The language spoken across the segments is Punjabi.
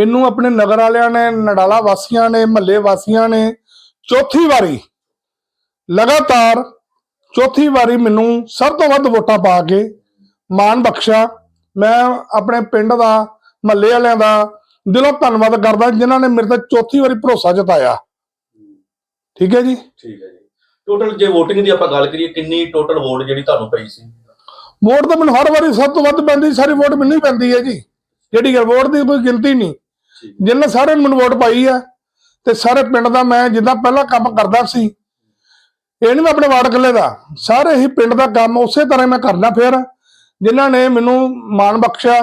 ਮੈਨੂੰ ਆਪਣੇ ਨਗਰ ਵਾਲਿਆਂ ਨੇ ਨਡਾਲਾ ਵਾਸੀਆਂ ਨੇ ਮਹੱਲੇ ਵਾਸੀਆਂ ਨੇ ਚੌਥੀ ਵਾਰੀ ਲਗਾਤਾਰ ਚੌਥੀ ਵਾਰੀ ਮੈਨੂੰ ਸਭ ਤੋਂ ਵੱਧ ਵੋਟਾਂ ਪਾ ਕੇ ਮਾਣ ਬਖਸ਼ਾ ਮੈਂ ਆਪਣੇ ਪਿੰਡ ਦਾ ਮਹੱਲੇ ਵਾਲਿਆਂ ਦਾ ਦਿਲੋਂ ਧੰਨਵਾਦ ਕਰਦਾ ਜਿਨ੍ਹਾਂ ਨੇ ਮੇਰੇ ਤੇ ਚੌਥੀ ਵਾਰੀ ਭਰੋਸਾ ਜਤਾਇਆ। ਠੀਕ ਹੈ ਜੀ? ਠੀਕ ਹੈ ਜੀ। ਟੋਟਲ ਜੇ VOTING ਦੀ ਆਪਾਂ ਗੱਲ ਕਰੀਏ ਕਿੰਨੀ ਟੋਟਲ ਵੋਟ ਜਿਹੜੀ ਤੁਹਾਨੂੰ ਪਈ ਸੀ? ਵੋਟ ਤਾਂ ਮੈਨੂੰ ਹਰ ਵਾਰੀ ਸਭ ਤੋਂ ਵੱਧ ਪੈਂਦੀ ਸਾਰੀ ਵੋਟ ਮੈਨੂੰ ਹੀ ਪੈਂਦੀ ਹੈ ਜੀ। ਜਿਹੜੀ ਗੱਲ ਵੋਟ ਦੀ ਕੋਈ ਗਿਣਤੀ ਨਹੀਂ। ਜਿੰਨੇ ਸਾਰੇ ਮੈਨੂੰ ਵੋਟ ਪਾਈ ਆ ਤੇ ਸਾਰੇ ਪਿੰਡ ਦਾ ਮੈਂ ਜਿੱਦਾਂ ਪਹਿਲਾਂ ਕੰਮ ਕਰਦਾ ਸੀ, ਇਹ ਨਹੀਂ ਮੈਂ ਆਪਣੇ ਵਾਰਡ ਇਕੱਲੇ ਦਾ, ਸਾਰੇ ਹੀ ਪਿੰਡ ਦਾ ਕੰਮ ਉਸੇ ਤਰ੍ਹਾਂ ਮੈਂ ਕਰਨਾ ਫਿਰ, ਜਿਨ੍ਹਾਂ ਨੇ ਮੈਨੂੰ ਮਾਣ ਬਖਸ਼ਿਆ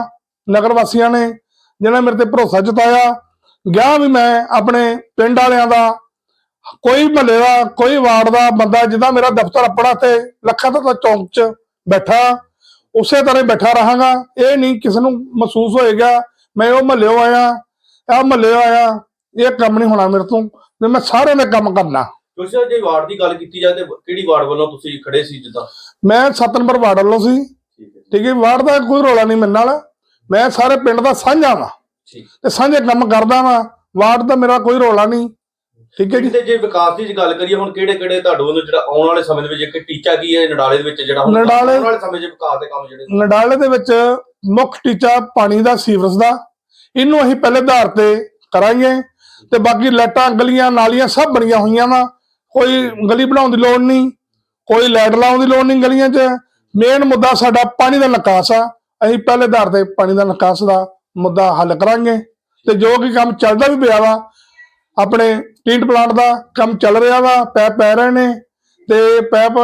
ਨਗਰ ਵਾਸੀਆਂ ਨੇ, ਜਿਨ੍ਹਾਂ ਮੇਰੇ ਤੇ ਭਰੋਸਾ ਜਤਾਇਆ, ਗਿਆ ਵੀ ਮੈਂ ਆਪਣੇ ਪਿੰਡ ਵਾਲਿਆਂ ਦਾ, ਕੋਈ ਮਹੱਲੇ ਦਾ, ਕੋਈ ਵਾਰਡ ਦਾ ਬੰਦਾ ਜਿੱਦਾਂ ਮੇਰਾ ਦਫ਼ਤਰ ਆਪਣਾ ਤੇ ਲੱਖਾਂ ਦਾ ਚੌਂਕ 'ਚ ਬੈਠਾ, ਉਸੇ ਤਰ੍ਹਾਂ ਬੈਠਾ ਰਹਾਂਗਾ, ਇਹ ਨਹੀਂ ਕਿਸੇ ਨੂੰ ਮਹਿਸੂਸ ਹੋਏਗਾ, ਮੈਂ ਉਹ ਮਹੱਲਿਓ ਆਇਆ ਇਹ ਮਹੱਲਿਓ ਆਇਆ ਇਹ ਕੰਮ ਨਹੀਂ ਹੋਣਾ ਮੇਰੇ ਤੋਂ ਵੀ ਮੈਂ ਸਾਰਿਆਂ ਦੇ ਕੰਮ ਕਰਨਾ। ਤੁਸੀਂ ਜੇ ਵਾਰਡ ਦੀ ਗੱਲ ਕੀਤੀ ਜਾਏ ਤੇ ਕਿਹੜੀ ਵਾਰਡ ਵੱਲੋਂ ਤੁਸੀਂ ਖੜੇ ਸੀ ਜਿੱਦਾਂ? ਮੈਂ 7 ਨੰਬਰ ਵਾਰਡ ਵੱਲੋਂ ਸੀ। ਠੀਕ ਹੈ ਵਾਰਡ ਦਾ ਕੋਈ ਰੋਲਾ ਨਹੀਂ ਮੇਰੇ ਨਾਲ। ਮੈਂ ਸਾਰੇ ਪਿੰਡ ਦਾ ਸਾਂਝਾ ਵਾਂ। ਠੀਕ। ਤੇ ਸਾਂਝੇ ਕੰਮ ਕਰਦਾ ਵਾਂ। ਵਾਰਡ ਦਾ ਮੇਰਾ ਕੋਈ ਰੋਲਾ ਨਹੀਂ। ਠੀਕ ਹੈ ਜੀ। ਤੇ ਜੇ ਵਿਕਾਸ ਦੀ ਗੱਲ ਕਰੀਏ ਹੁਣ ਕਿਹੜੇ ਕਿਹੜੇ ਤੁਹਾਡੇ ਵੱਲੋਂ ਜਿਹੜਾ ਆਉਣ ਵਾਲੇ ਸਮੇਂ ਦੇ ਵਿੱਚ ਇੱਕ ਟੀਚਾ ਕੀ ਹੈ ਨਡਾਲੇ ਦੇ ਵਿੱਚ ਜਿਹੜਾ ਹੁਣ ਨਡਾਲੇ- ਆਉਣ ਵਾਲੇ ਸਮੇਂ 'ਚ ਵਿਕਾਸ ਦੇ ਕੰਮ ਜਿਹੜੇ ਨਡਾਲੇ ਦੇ ਵਿੱਚ ਮੁੱਖ ਟੀਚਾ ਪਾਣੀ ਦਾ ਸੀਵਰੇਜ ਦਾ। ਇਹਨੂੰ ਅਸੀਂ ਪਹਿਲੇ ਆਧਾਰ ਤੇ ਕਰਾਂਗੇ ਤੇ ਬਾਕੀ ਲਾਈਟਾਂ ਗਲੀਆਂ ਨਾਲੀਆਂ ਸਭ ਬਣੀਆਂ ਹੋਈਆਂ ਵਾ। ਕੋਈ ਗਲੀ ਬਣਾਉਣ ਦੀ ਲੋੜ ਨਹੀਂ ਕੋਈ ਲਾਈਟ ਲਾਉਣ ਦੀ ਲੋੜ ਨਹੀਂ ਗਲੀਆਂ 'ਚ। ਮੇਨ ਮੁੱਦਾ ਸਾਡਾ ਪਾਣੀ ਦਾ ਨਿਕਾਸ ਆ। ਅਸੀਂ ਪਹਿਲੇ ਆਧਾਰ ਤੇ ਪਾਣੀ ਦਾ ਨਿਕਾਸ ਦਾ ਮੁੱਦਾ ਹੱਲ ਕਰਾਂਗੇ। ਤੇ ਜੋ ਕਿ ਕੰਮ ਚੱਲਦਾ ਵੀ ਪਿਆ ਵਾ ਆਪਣੇ ਟ੍ਰੀਟ ਪਲਾਂਟ ਦਾ ਕੰਮ ਚੱਲ ਰਿਹਾ ਵਾ ਪੈਪ ਪੈ ਰਹੇ ਨੇ ਤੇ ਪੈਪ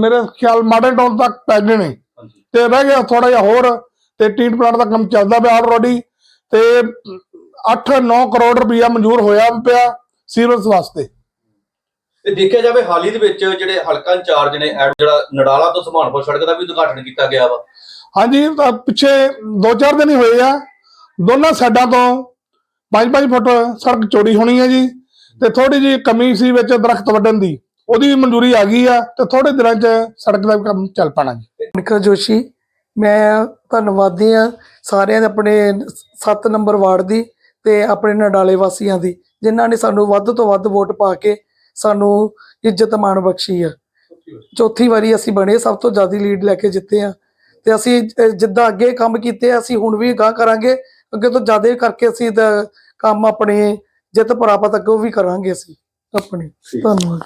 ਮੇਰੇ ਖਿਆਲ ਮਾਡਰਨ ਟਾਊਨ ਤੱਕ ਪੈ ਗਏ ਨੇ। ਤੇ ਰਹਿ ਗਿਆ ਥੋੜਾ ਜਿਹਾ ਹੋਰ ਤੇ ਟ੍ਰੀਟ ਪਲਾਂਟ ਦਾ ਕੰਮ ਚੱਲਦਾ ਪਿਆ ਆਲਰੇਡੀ ਤੇ 8-9 ਕਰੋੜ ਰੁਪਇਆ ਮਨਜ਼ੂਰ ਹੋਇਆ ਪਿਆ ਸੀਵਰੇਜ ਵਾਸਤੇ। ਤੇ ਦੇਖਿਆ ਜਾਵੇ ਹਾਲ ਹੀ ਦੇ ਵਿੱਚ ਜਿਹੜੇ ਹਲਕਾ ਇੰਚਾਰਜ ਨੇ ਐਡ ਜਿਹੜਾ ਨਡਾਲਾ ਤੋਂ ਸਮਾਨਪੁਰ ਸੜਕ ਦਾ ਵੀ ਉਦਘਾਟਨ ਕੀਤਾ ਗਿਆ ਵਾ। ਹਾਂਜੀ ਪਿੱਛੇ 2-4 ਦਿਨ ਹੀ ਹੋਏ ਆ। ਦੋਨਾਂ ਸਾਈਡਾਂ ਤੋਂ 5-5 ਫੁੱਟ ਸੜਕ ਚੌੜੀ ਹੋਣੀ ਹੈ ਜੀ। ਤੇ ਥੋੜੀ ਜੀ ਕਮੀ ਸੀ ਵਿੱਚ ਦਰਖਤ ਵੱਢਣ ਦੀ। ਉਹਦੀ ਵੀ ਮਨਜ਼ੂਰੀ ਆ ਗਈ ਆ ਤੇ ਥੋੜੇ ਦਿਨਾਂ 'ਚ ਸੜਕ ਦਾ ਵੀ ਕੰਮ ਚੱਲ ਪਾਣਾ ਜੀ। ਮਨਿਕਾ ਜੋਸ਼ੀ ਮੈਂ ਧੰਨਵਾਦੀ ਆ ਸਾਰਿਆਂ ਦੇ ਆਪਣੇ 7 ਨੰਬਰ ਵਾਰਡ ਦੀ ਤੇ ਆਪਣੇ ਨਡਾਲੇ ਵਾਸੀਆਂ ਦੀ ਜਿਨ੍ਹਾਂ ਨੇ ਸਾਨੂੰ ਵੱਧ ਤੋਂ ਵੱਧ ਵੋਟ ਪਾ ਕੇ ਸਾਨੂੰ ਇੱਜ਼ਤ ਮਾਣ ਬਖਸ਼ੀ ਆ। ਚੌਥੀ ਵਾਰੀ ਅਸੀਂ ਬਣੇ ਸਭ ਤੋਂ ਜ਼ਿਆਦਾ ਲੀਡ ਲੈ ਕੇ ਜਿੱਤੇ ਆ ਤੇ ਅਸੀਂ ਜਿੱਦਾਂ ਅੱਗੇ ਕੰਮ ਕੀਤੇ ਅਸੀਂ ਹੁਣ ਵੀ ਗਾਂ ਕਰਾਂਗੇ। ਅੱਗੇ ਤੋਂ ਜ਼ਿਆਦਾ ਕਰਕੇ ਅਸੀਂ ਕੰਮ ਆਪਣੇ ਜਿੱਤ ਪ੍ਰਾਪਤ ਅੱਗੇ ਵੀ ਕਰਾਂਗੇ ਅਸੀਂ। ਆਪਣੇ। ਧੰਨਵਾਦ।